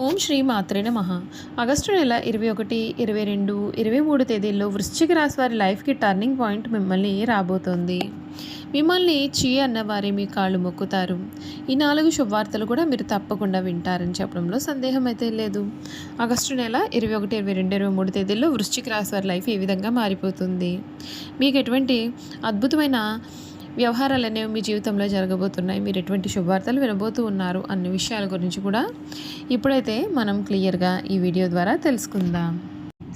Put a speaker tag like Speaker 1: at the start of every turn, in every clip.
Speaker 1: ఓం శ్రీ మాత్రే నమ. ఆగస్టు నెల ఇరవై ఒకటి ఇరవై రెండు ఇరవై మూడు తేదీల్లో వృశ్చిక రాశి వారి లైఫ్కి టర్నింగ్ పాయింట్ మిమ్మల్ని రాబోతోంది. మిమ్మల్ని చీ అన్నవారే మీ కాళ్ళు మొక్కుతారు. ఈ నాలుగు శుభవార్తలు కూడా మీరు తప్పకుండా వింటారని చెప్పడంలో సందేహం అయితే లేదు. ఆగస్టు నెల ఇరవై ఒకటి ఇరవై రెండు ఇరవై మూడు తేదీల్లో వృశ్చిక రాశి వారి లైఫ్ ఏ విధంగా మారిపోతుంది. మీకు ఎటువంటి అద్భుతమైన వ్యవహారాలు అనేవి మీ జీవితంలో జరగబోతున్నాయి. మీరు ఎటువంటి శుభవార్తలు వినబోతూ ఉన్నారు అన్ని విషయాల గురించి కూడా ఇప్పుడైతే మనం క్లియర్గా ఈ వీడియో ద్వారా తెలుసుకుందాం.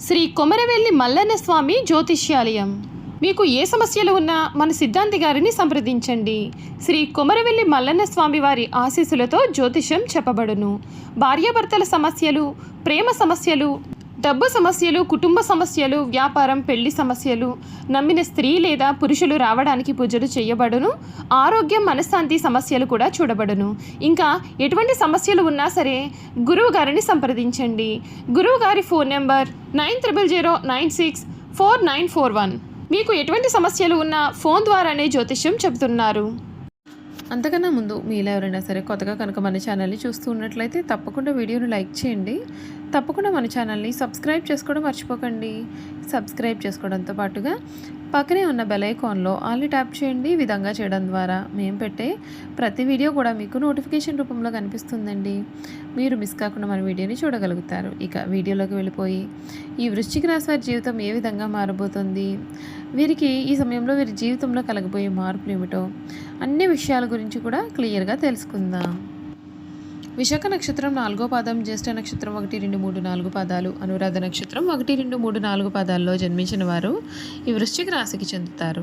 Speaker 2: శ్రీ కొమరవెల్లి మల్లన్న స్వామి జ్యోతిష్యాలయం. మీకు ఏ సమస్యలు ఉన్నా మన సిద్ధాంతి గారిని సంప్రదించండి. శ్రీ కొమరవెల్లి మల్లన్న స్వామి వారి ఆశీస్సులతో జ్యోతిష్యం చెప్పబడును. భార్యాభర్తల సమస్యలు ప్రేమ సమస్యలు డబ్బు సమస్యలు కుటుంబ సమస్యలు వ్యాపారం పెళ్ళి సమస్యలు నమ్మిన స్త్రీ లేదా పురుషులు రావడానికి పూజలు చేయబడును ఆరోగ్యం మనశ్శాంతి సమస్యలు కూడా చూడబడును. ఇంకా ఎటువంటి సమస్యలు ఉన్నా సరే గురువు గారిని సంప్రదించండి. గురువు గారి phone number nine triple zero nine six four nine four one. మీకు ఎటువంటి సమస్యలు ఉన్నా ఫోన్ ద్వారానే జ్యోతిష్యం చెబుతున్నారు.
Speaker 1: అంతకన్నా ముందు మీలో ఎవరైనా సరే కొత్తగా కనుక మన ఛానల్ని చూస్తూ ఉన్నట్లయితే తప్పకుండా వీడియోని లైక్ చేయండి. తప్పకుండా మన ఛానల్ని సబ్స్క్రైబ్ చేసుకోవడం మర్చిపోకండి. సబ్స్క్రైబ్ చేసుకోవడంతో పాటుగా పక్కనే ఉన్న బెల్ ఐకాన్లో ఆల్ని ట్యాప్ చేయండి. ఈ విధంగా చేయడం ద్వారా మేము పెట్టే ప్రతి వీడియో కూడా మీకు నోటిఫికేషన్ రూపంలో కనిపిస్తుందండి. మీరు మిస్ కాకుండా మన వీడియోని చూడగలుగుతారు. ఇక వీడియోలోకి వెళ్ళిపోయి ఈ వృశ్చిక రాశి వారి జీవితం ఏ విధంగా మారబోతుంది? వీరికి ఈ సమయంలో వీరి జీవితంలో కలగబోయే మార్పులు ఏమిటో అన్ని విషయాల గురించి కూడా క్లియర్గా తెలుసుకుందాం. విశాఖ నక్షత్రం నాలుగో పాదం జ్యేష్ఠ నక్షత్రం ఒకటి రెండు మూడు నాలుగు పాదాలు అనురాధ నక్షత్రం ఒకటి రెండు మూడు నాలుగు పాదాల్లో జన్మించిన వారు ఈ వృశ్చిక రాశికి చెందుతారు.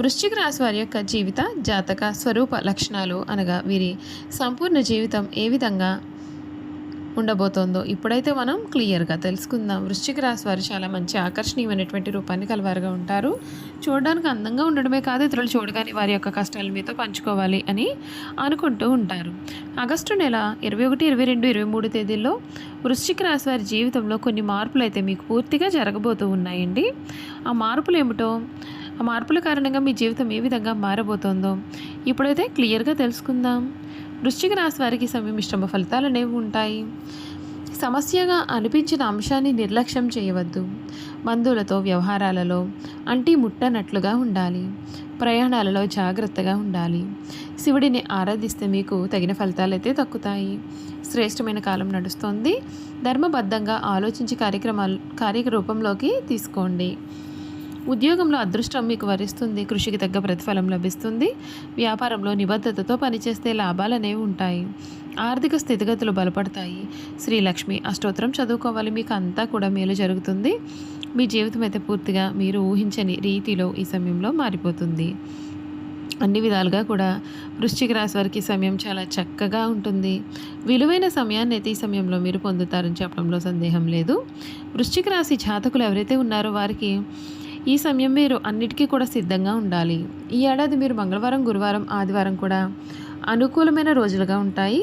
Speaker 1: వృశ్చిక రాశి వారి యొక్క జీవిత జాతక స్వరూప లక్షణాలు అనగా వీరి సంపూర్ణ జీవితం ఏ విధంగా ఉండబోతోందో ఇప్పుడైతే మనం క్లియర్గా తెలుసుకుందాం. వృశ్చిక రాశి వారు చాలా మంచి ఆకర్షణీయమైనటువంటి రూపాన్ని కలవారుగా ఉంటారు. చూడడానికి అందంగా ఉండడమే కాదు ఇతరులు చూడగానే వారి యొక్క కష్టాలు మీతో పంచుకోవాలి అని అనుకుంటూ ఉంటారు. ఆగస్టు నెల ఇరవై ఒకటి ఇరవై రెండు ఇరవై మూడు తేదీల్లో వృశ్చిక రాశి వారి జీవితంలో కొన్ని మార్పులు అయితే మీకు పూర్తిగా జరగబోతూ ఉన్నాయండి. ఆ మార్పులు ఏమిటో ఆ మార్పుల కారణంగా మీ జీవితం ఏ విధంగా మారబోతోందో ఇప్పుడైతే క్లియర్గా తెలుసుకుందాం. వృశ్చిక రాశి వారికి సమయం మిశ్రమ ఫలితాలు అనేవి ఉంటాయి. సమస్యగా అనిపించిన అంశాన్ని నిర్లక్ష్యం చేయవద్దు. బంధువులతో వ్యవహారాలలో అంటి ముట్టనట్లుగా ఉండాలి. ప్రయాణాలలో జాగ్రత్తగా ఉండాలి. శివుడిని ఆరాధిస్తే మీకు తగిన ఫలితాలైతే తక్కుతాయి శ్రేష్టమైన కాలం నడుస్తోంది. ధర్మబద్ధంగా ఆలోచించి కార్యక్రమాలు కార్యరూపంలోకి తీసుకోండి. ఉద్యోగంలో అదృష్టం మీకు వరిస్తుంది కృషికి తగ్గ ప్రతిఫలం లభిస్తుంది వ్యాపారంలో నిబద్ధతతో పనిచేస్తే లాభాలు అనేవి ఉంటాయి. ఆర్థిక స్థితిగతులు బలపడతాయి. శ్రీలక్ష్మి అష్టోత్తరం చదువుకోవాలి మీకు అంతా కూడా మేలు జరుగుతుంది. మీ జీవితం అయితే పూర్తిగా మీరు ఊహించని రీతిలో ఈ సమయంలో మారిపోతుంది. అన్ని విధాలుగా కూడా వృశ్చిక రాశి వారికి సమయం చాలా చక్కగా ఉంటుంది. విలువైన సమయాన్ని అయితే ఈ సమయంలో మీరు పొందుతారని చెప్పడంలో సందేహం లేదు. వృశ్చిక రాశి జాతకులు ఎవరైతే ఉన్నారో వారికి ఈ సమయం మీరు అన్నిటికీ కూడా సిద్ధంగా ఉండాలి. ఈ ఏడాది మీరు మంగళవారం గురువారం ఆదివారం కూడా అనుకూలమైన రోజులుగా ఉంటాయి.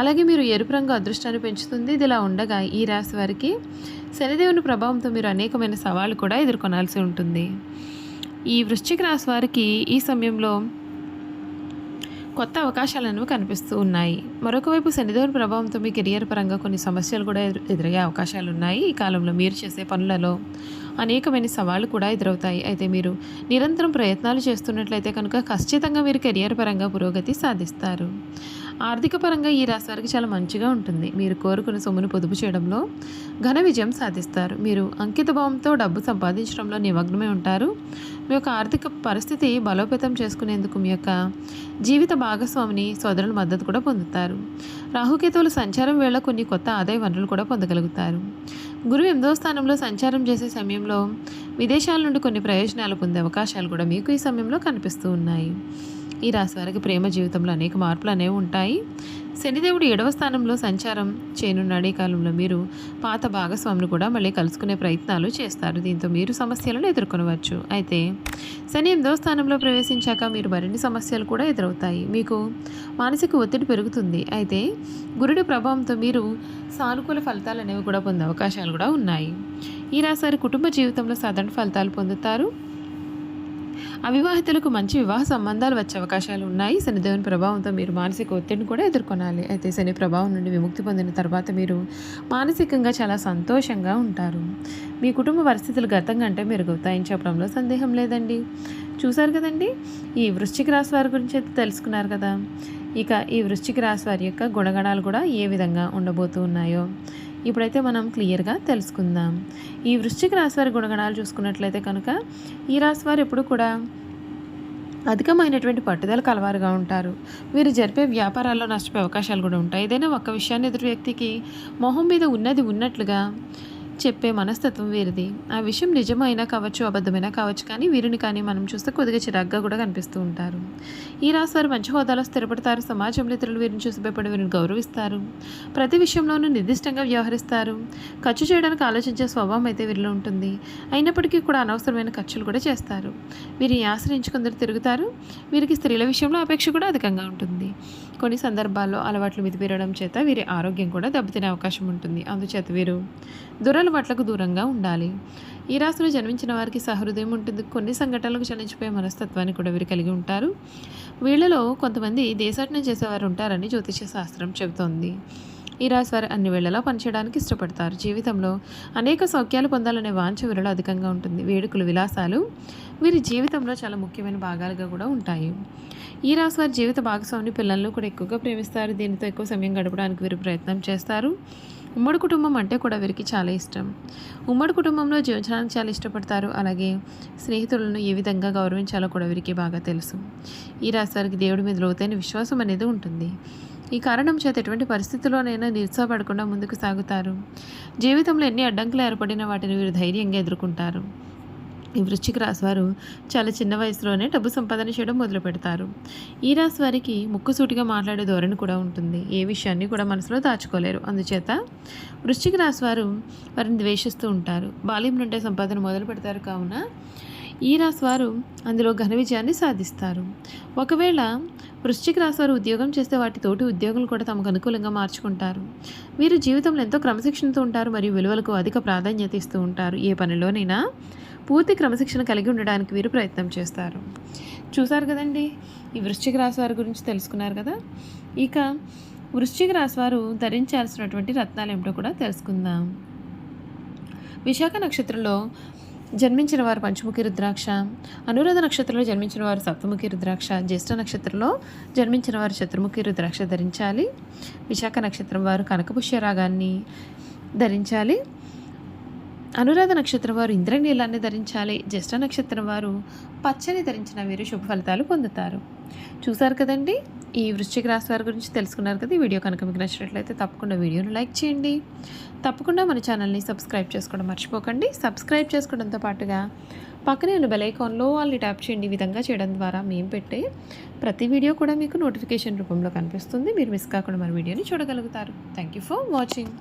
Speaker 1: అలాగే మీరు ఎరుపు రంగు అదృష్టాన్ని పెంచుతుంది. ఇది ఇలా ఉండగా ఈ రాశి వారికి శనిదేవుని ప్రభావంతో మీరు అనేకమైన సవాళ్ళు కూడా ఎదుర్కొనాల్సి ఉంటుంది. ఈ వృశ్చిక రాశి వారికి ఈ సమయంలో కొత్త అవకాశాలను కనిపిస్తూ ఉన్నాయి. మరొకవైపు శనిదేవుని ప్రభావంతో మీ కెరియర్ పరంగా కొన్ని సమస్యలు కూడా ఎదురయ్యే అవకాశాలు ఉన్నాయి ఈ కాలంలో మీరు చేసే పనులలో. అనేకమైన సవాళ్ళు కూడా ఎదురవుతాయి. అయితే మీరు నిరంతరం ప్రయత్నాలు చేస్తున్నట్లయితే కనుక ఖచ్చితంగా మీరు కెరియర్ పరంగా పురోగతి సాధిస్తారు. ఆర్థిక పరంగా ఈ రాశివారికి చాలా మంచిగా ఉంటుంది. మీరు కోరుకున్న సొమ్మును పొదుపు చేయడంలో ఘన విజయం సాధిస్తారు. మీరు అంకిత భావంతో డబ్బు సంపాదించడంలో నిమగ్నమై ఉంటారు. మీ యొక్క ఆర్థిక పరిస్థితి బలోపేతం చేసుకునేందుకు మీ యొక్క జీవిత భాగస్వామిని సోదరుల మద్దతు కూడా పొందుతారు. రాహుకేతువుల సంచారం వేళ కొన్ని కొత్త ఆదాయ వనరులు కూడా పొందగలుగుతారు. గురువు ఎనిమిదవ స్థానంలో సంచారం చేసే సమయంలో విదేశాల నుండి కొన్ని ప్రయోజనాలు పొందే అవకాశాలు కూడా మీకు ఈ సమయంలో కనిపిస్తూ ఉన్నాయి. ఈ రాశి వారికి ప్రేమ జీవితంలో అనేక మార్పులు అనేవి ఉంటాయి. శనిదేవుడు ఏడవ స్థానంలో సంచారం చేయనున్నాడు ఈ కాలంలో మీరు పాత భాగస్వామిని కూడా మళ్ళీ కలుసుకునే ప్రయత్నాలు చేస్తారు. దీంతో మీరు సమస్యలను ఎదుర్కొనవచ్చు. అయితే శని ఎనిమిదవ స్థానంలో ప్రవేశించాక మీరు మరిన్ని సమస్యలు కూడా ఎదురవుతాయి. మీకు మానసిక ఒత్తిడి పెరుగుతుంది. అయితే గురుడి ప్రభావంతో మీరు సానుకూల ఫలితాలు అనేవి కూడా పొందే అవకాశాలు కూడా ఉన్నాయి. ఈ రాశి వారి కుటుంబ జీవితంలో సాధారణ ఫలితాలు పొందుతారు. అవివాహితులకు మంచి వివాహ సంబంధాలు వచ్చే అవకాశాలు ఉన్నాయి. శనిదేవుని ప్రభావంతో మీరు మానసిక ఒత్తిడిని కూడా ఎదుర్కొనాలి. అయితే శని ప్రభావం నుండి విముక్తి పొందిన తర్వాత మీరు మానసికంగా చాలా సంతోషంగా ఉంటారు. మీ కుటుంబ పరిస్థితులు గతం కంటే మెరుగవుతాయని చెప్పడంలో సందేహం లేదండి. చూశారు కదండి? ఈ వృశ్చిక రాశి వారి గురించి అయితే తెలుసుకున్నారు కదా. ఇక ఈ వృశ్చిక రాశి వారి యొక్క గుణగణాలు కూడా ఏ విధంగా ఉండబోతూ ఉన్నాయో. ఇప్పుడైతే మనం క్లియర్గా తెలుసుకుందాం. ఈ వృశ్చిక రాశివారి గుణగణాలు చూసుకున్నట్లయితే కనుక ఈ రాశి వారు ఎప్పుడు కూడా అధికమైనటువంటి పట్టుదల కలవారుగా ఉంటారు. వీరు జరిపే వ్యాపారాల్లో నష్టపోయే అవకాశాలు కూడా ఉంటాయి. ఏదైనా ఒక్క విషయాన్ని ఎదుటి వ్యక్తికి మొహం మీద ఉన్నది ఉన్నట్లుగా చెప్పే మనస్తత్వం వీరిది. ఆ విషయం నిజమైనా కావచ్చు అబద్ధమైనా కావచ్చు కానీ వీరిని కానీ మనం చూస్తే కొద్దిగా చిరాగ్గా కూడా కనిపిస్తూ ఉంటారు. ఈ రాశి వారు మంచి హోదాలో స్థిరపడతారు. సమాజంలో ఇతరులు వీరిని చూసి భయపడి వీరిని గౌరవిస్తారు. ప్రతి విషయంలోనూ నిర్దిష్టంగా వ్యవహరిస్తారు. ఖర్చు చేయడానికి ఆలోచించే స్వభావం అయితే వీరిలో ఉంటుంది. అయినప్పటికీ కూడా అనవసరమైన ఖర్చులు కూడా చేస్తారు. వీరిని ఆశ్రయించుకుందరు తిరుగుతారు. వీరికి స్త్రీల విషయంలో అపేక్ష కూడా అధికంగా ఉంటుంది. కొన్ని సందర్భాల్లో అలవాట్లు మితిపీరడం చేత వీరి ఆరోగ్యం కూడా దెబ్బతినే అవకాశం ఉంటుంది. అందుచేత వీరు దురలవాట్లకు దూరంగా ఉండాలి. ఈ రాశిలో జన్మించిన వారికి సహృదయం ఉంటుంది. కొన్ని సంఘటనలకు చలించిపోయే మనస్తత్వాన్ని కూడా వీరు కలిగి ఉంటారు. వీళ్ళలో కొంతమంది దేశాటనం చేసేవారు ఉంటారని జ్యోతిష శాస్త్రం చెబుతోంది. ఈ రాశి వారు అన్ని వేళలా పనిచేయడానికి ఇష్టపడతారు. జీవితంలో అనేక సౌఖ్యాలు పొందాలనే వాంఛ వీరిలో అధికంగా ఉంటుంది. వేడుకలు విలాసాలు వీరి జీవితంలో చాలా ముఖ్యమైన భాగాలుగా కూడా ఉంటాయి. ఈ రాశి వారి జీవిత భాగస్వామిని పిల్లలను కూడా ఎక్కువగా ప్రేమిస్తారు. దీనితో ఎక్కువ సమయం గడపడానికి వీరు ప్రయత్నం చేస్తారు. ఉమ్మడి కుటుంబం అంటే కూడా వీరికి చాలా ఇష్టం. ఉమ్మడి కుటుంబంలో జీవించడానికి చాలా ఇష్టపడతారు. అలాగే స్నేహితులను ఏ విధంగా గౌరవించాలో కూడా వీరికి బాగా తెలుసు. ఈ రాశి వారికి దేవుడి మీద లోతైన విశ్వాసం అనేది ఉంటుంది. ఈ కారణం చేత ఎటువంటి పరిస్థితుల్లోనైనా నిరుత్సాహపడకుండా ముందుకు సాగుతారు. జీవితంలో ఎన్ని అడ్డంకులు ఏర్పడినా వాటిని వీరు ధైర్యంగా ఎదుర్కొంటారు. ఈ వృశ్చిక రాశి వారు చాలా చిన్న వయసులోనే డబ్బు సంపాదన చేయడం మొదలు పెడతారు. ఈ రాశి వారికి ముక్కుసూటిగా మాట్లాడే ధోరణి కూడా ఉంటుంది. ఏ విషయాన్ని కూడా మనసులో దాచుకోలేరు. అందుచేత వృశ్చిక రాశి వారు వారిని ద్వేషిస్తూ ఉంటారు. బాల్యం నుండే సంపాదన మొదలు పెడతారు కావున ఈ రాశి వారు అందులో ఘన విజయాన్ని సాధిస్తారు. ఒకవేళ వృశ్చిక రాశి వారు ఉద్యోగం చేస్తే వాటి తోటి ఉద్యోగులు కూడా తమకు అనుకూలంగా మార్చుకుంటారు. వీరు జీవితంలో ఎంతో క్రమశిక్షణతో ఉంటారు. మరియు విలువలకు అధిక ప్రాధాన్యత ఇస్తూ ఉంటారు. ఏ పనిలోనైనా పూర్తి క్రమశిక్షణ కలిగి ఉండడానికి వీరు ప్రయత్నం చేస్తారు. చూసారు కదండి? ఈ వృశ్చిక రాశి వారి గురించి తెలుసుకున్నారు కదా? ఇక వృశ్చిక రాశి వారు ధరించాల్సినటువంటి రత్నాలు ఏమిటో కూడా తెలుసుకుందాం. విశాఖ నక్షత్రంలో జన్మించిన వారు పంచముఖి రుద్రాక్ష అనురాధ నక్షత్రంలో జన్మించిన వారు సప్తముఖి రుద్రాక్ష జ్యేష్ఠ నక్షత్రంలో జన్మించిన వారు చతుర్ముఖి రుద్రాక్ష ధరించాలి. విశాఖ నక్షత్రం వారు కనకపుష్య రాగాన్ని ధరించాలి. అనురాధ నక్షత్రం వారు ఇంద్రనీలాన్ని ధరించాలి. జ్యేష్ఠ నక్షత్రం వారు పచ్చని ధరించిన వీరు శుభ ఫలితాలు పొందుతారు. చూసారు కదండి? ఈ వృశ్చిక రాశి వారి గురించి తెలుసుకున్నారు కదా? ఈ వీడియో కనుక మీకు నచ్చినట్లయితే తప్పకుండా వీడియోను లైక్ చేయండి. తప్పకుండా మన ఛానల్ని సబ్స్క్రైబ్ చేసుకోవడం మర్చిపోకండి. సబ్స్క్రైబ్ చేసుకోవడంతో పాటుగా పక్కనే ఉన్న బెల్ ఐకాన్లో వాళ్ళని ట్యాప్ చేయండి. ఈ విధంగా చేయడం ద్వారా మేము పెట్టే ప్రతి వీడియో కూడా మీకు నోటిఫికేషన్ రూపంలో కనిపిస్తుంది. మీరు మిస్ కాకుండా మన వీడియోని చూడగలుగుతారు. Thank you for watching